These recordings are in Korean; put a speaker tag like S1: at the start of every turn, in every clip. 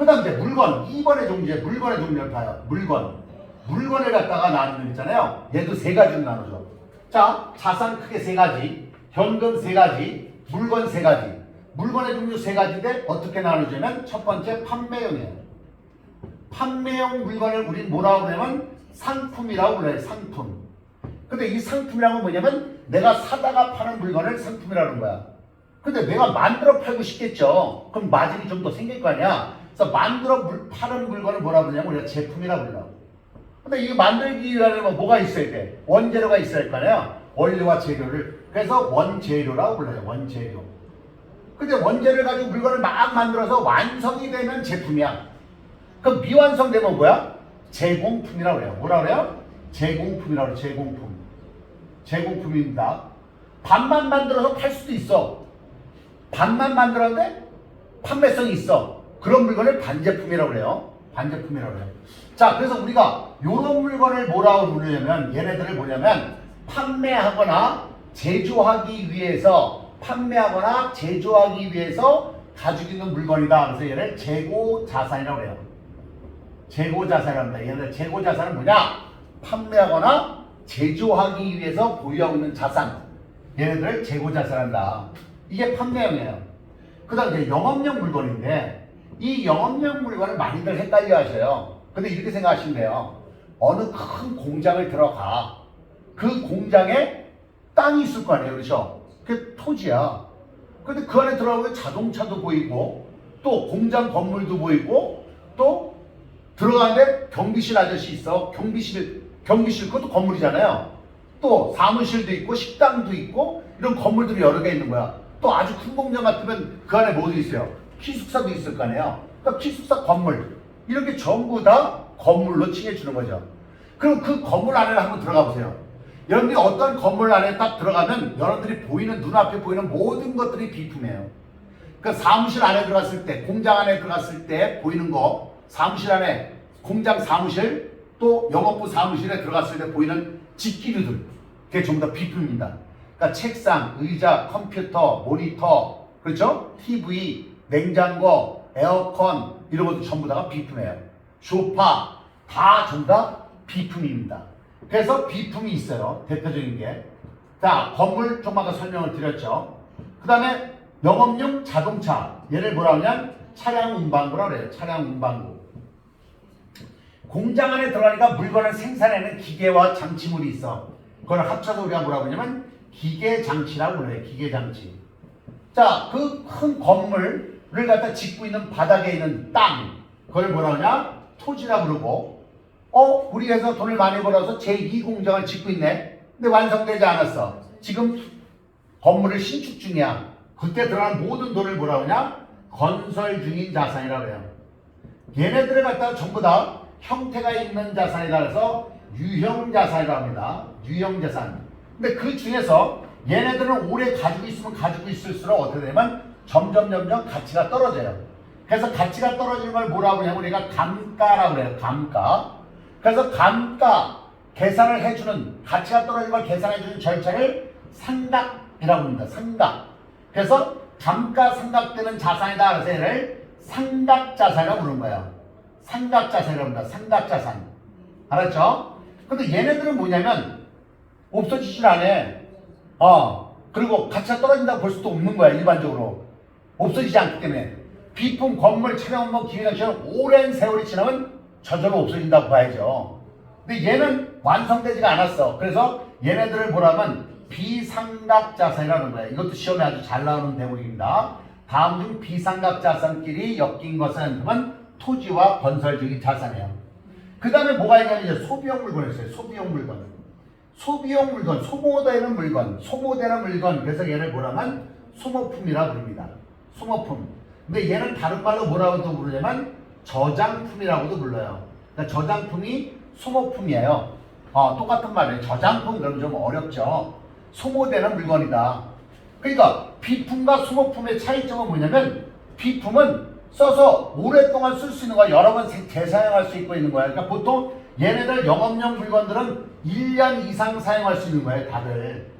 S1: 그 다음 이제 물건, 2번의 종류에 물건의 종류를 봐요. 물건. 물건을 갖다가 나누는 거 있잖아요. 얘도 세 가지로 나누죠. 자, 자산 크게 세 가지, 현금 세 가지, 물건 세 가지. 물건의 종류 세 가지인데 어떻게 나누냐면 첫 번째 판매용이에요. 판매용 물건을 우린 뭐라고 그러냐면 상품이라고 불러요. 상품. 근데 이 상품이라는 건 뭐냐면 내가 사다가 파는 물건을 상품이라는 거야. 근데 내가 만들어 팔고 싶겠죠. 그럼 마진이 좀 더 생길 거 아니야. 그래서 만들어 물- 파는 물건을 뭐라 그러냐면 우리가 제품이라고 그러라고. 근데 이거 만들기 위하려면 뭐가 있어야 돼? 원재료가 있어야 할 거 아니야. 원료와 재료를. 그래서 원재료라고 불러요. 원재료. 근데 원재료를 가지고 물건을 막 만들어서 완성이 되면 제품이야. 그럼 미완성되면 뭐야? 제공품이라고 그래요. 뭐라 그래요? 제공품이라고 그래요. 제공품. 제공품입니다. 반만 만들어서 팔 수도 있어. 반만 만들었는데 판매성이 있어. 그런 물건을 반제품이라고 그래요. 반제품이라고 그래요. 자, 그래서 우리가 이런 물건을 뭐라고 부르냐면 얘네들을 뭐냐면 판매하거나 제조하기 위해서 판매하거나 제조하기 위해서 가지고 있는 물건이다. 그래서 얘를 재고 자산이라고 그래요. 재고 자산이랍니다. 얘네들 재고 자산은 뭐냐? 판매하거나 제조하기 위해서 보유하고 있는 자산. 얘네들을 재고 자산한다. 이게 판매형이에요. 그 다음 이제 영업용 물건인데 이 영업용 물건을 많이들 헷갈려 하셔요. 근데 이렇게 생각하시면 돼요. 어느 큰 공장을 들어가. 그 공장에 땅이 있을 거 아니에요. 그렇죠? 그게 토지야. 근데 그 안에 들어가면 자동차도 보이고 또 공장 건물도 보이고 또 들어가는데 경비실 아저씨 있어. 경비실, 경비실 그것도 건물이잖아요. 또 사무실도 있고 식당도 있고 이런 건물들이 여러 개 있는 거야. 또 아주 큰 공장 같으면 그 안에 뭐도 있어요. 기숙사도 있을 거 아니에요. 그러니까 기숙사 건물 이렇게 전부 다 건물로 칭해 주는 거죠. 그럼 그 건물 안에 한번 들어가 보세요. 여러분들이 어떤 건물 안에 딱 들어가면 여러분들이 보이는 눈앞에 보이는 모든 것들이 비품이에요. 그 사무실 안에 들어갔을 때, 공장 안에 들어갔을 때 보이는 거, 사무실 안에 공장 사무실 또 영업부 사무실에 들어갔을 때 보이는 직기류들, 그게 전부 다 비품입니다. 그러니까 책상, 의자, 컴퓨터, 모니터, 그렇죠? TV, 냉장고, 에어컨 이런 것도 전부 다가 비품이에요. 소파 다 전부 다 비품입니다. 그래서 비품이 있어요. 대표적인 게. 자, 건물 좀 아까 설명을 드렸죠. 그 다음에 영업용 자동차. 얘를 뭐라 하냐면 차량 운반구라 그래요. 차량 운반구. 공장 안에 들어가니까 물건을 생산하는 기계와 장치물이 있어. 그걸 합쳐서 우리가 뭐라고 하냐면 기계 장치라고 그래요. 기계 장치. 자, 그 큰 건물 을 갖다 짓고 있는 바닥에 있는 땅. 그걸 뭐라 하냐? 토지라 부르고. 어, 우리 회사 돈을 많이 벌어서 제2공장을 짓고 있네. 근데 완성되지 않았어. 지금 건물을 신축 중이야. 그때 들어가는 모든 돈을 뭐라 하냐? 건설 중인 자산이라고 해요. 얘네들을 갖다가 전부 다 형태가 있는 자산이라 해서 유형 자산이라고 합니다. 유형 자산. 근데 그 중에서 얘네들은 오래 가지고 있으면 가지고 있을수록 어떻게 되냐면 점점 점점 가치가 떨어져요. 그래서 가치가 떨어지는 걸 뭐라고 하냐면 우리가 감가라고 그래요. 감가. 그래서 감가 계산을 해주는 가치가 떨어지는 걸 계산해주는 절차를 상각이라고 합니다. 상각. 그래서 감가 상각되는 자산이다. 그래서 얘를 상각자산이라고 부르는 거예요. 상각자산이라고 합니다. 상각자산. 알았죠? 근데 얘네들은 뭐냐면 없어지질 않아. 어. 그리고 가치가 떨어진다고 볼 수도 없는 거야. 일반적으로. 없어지지 않기 때문에. 비품, 건물, 차량, 뭐, 기회장처럼 오랜 세월이 지나면 저절로 없어진다고 봐야죠. 근데 얘는 완성되지가 않았어. 그래서 얘네들을 보라면 비상각 자산이라는 거예요. 이것도 시험에 아주 잘 나오는 대목입니다. 다음 중 비상각 자산끼리 엮인 것은 그러면 토지와 건설적인 자산이에요. 그 다음에 뭐가 있냐면 소비용 물건이 있어요. 소비용 물건. 소비용 물건, 소모되는 물건, 소모되는 물건. 그래서 얘를 뭐라면 소모품이라고 부릅니다. 소모품. 근데 얘는 다른 말로 뭐라고도 부르냐면 저장품이라고도 불러요. 그러니까 저장품이 소모품이에요. 어, 똑같은 말이에요. 저장품 그러면 좀 어렵죠. 소모되는 물건이다. 그러니까 비품과 소모품의 차이점은 뭐냐면 비품은 써서 오랫동안 쓸 수 있는 거야. 여러 번 재- 재사용할 수 있고 있는 거야. 그러니까 보통 얘네들 영업용 물건들은 1년 이상 사용할 수 있는 거예요. 다들.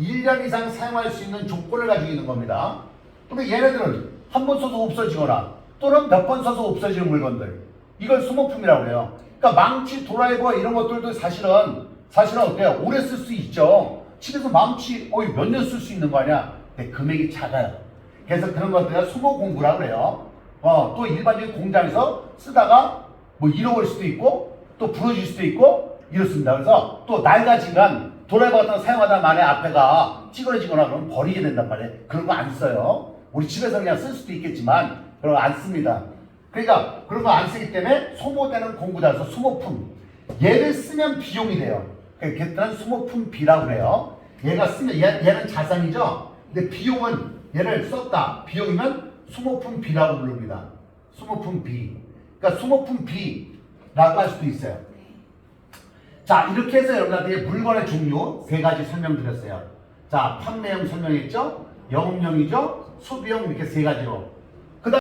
S1: 1년 이상 사용할 수 있는 조건을 가지고 있는 겁니다. 근데 얘네들은 한 번 써도 없어지거나 또는 몇 번 써서 없어지는 물건들 이걸 소모품이라고 해요. 그러니까 망치, 드라이버 이런 것들도 사실은 사실은 어때요? 오래 쓸 수 있죠. 집에서 망치 어이 몇 년 쓸 수 있는 거 아니야? 근데 금액이 작아요. 그래서 그런 것들을 소모 공구라고 그래요. 어, 또 일반적인 공장에서 쓰다가 뭐 잃어버릴 수도 있고 또 부러질 수도 있고 이렇습니다. 그래서 또 낡아지면 드라이버 같은 거 사용하다 만에 앞에가 찌그러지거나 그러면 버리게 된단 말이에요. 그런 거 안 써요. 우리 집에서 그냥 쓸 수도 있겠지만 거안 씁니다. 그러니까 그런 거 안 쓰기 때문에 소모되는 공구다서 소모품. 얘를 쓰면 비용이 돼요. 그러니까 걔들은 소모품 비라고 그래요. 얘가 쓰면 얘, 얘는 자산이죠. 근데 비용은 얘를 썼다. 비용이면 소모품 비라고 부릅니다. 소모품 비. 그러니까 소모품 비라고 할 수도 있어요. 자 이렇게 해서 여러분한테 물건의 종류 세 가지 설명드렸어요. 자 판매형 설명했죠? 영업용이죠? 소비용 이렇게 세 가지로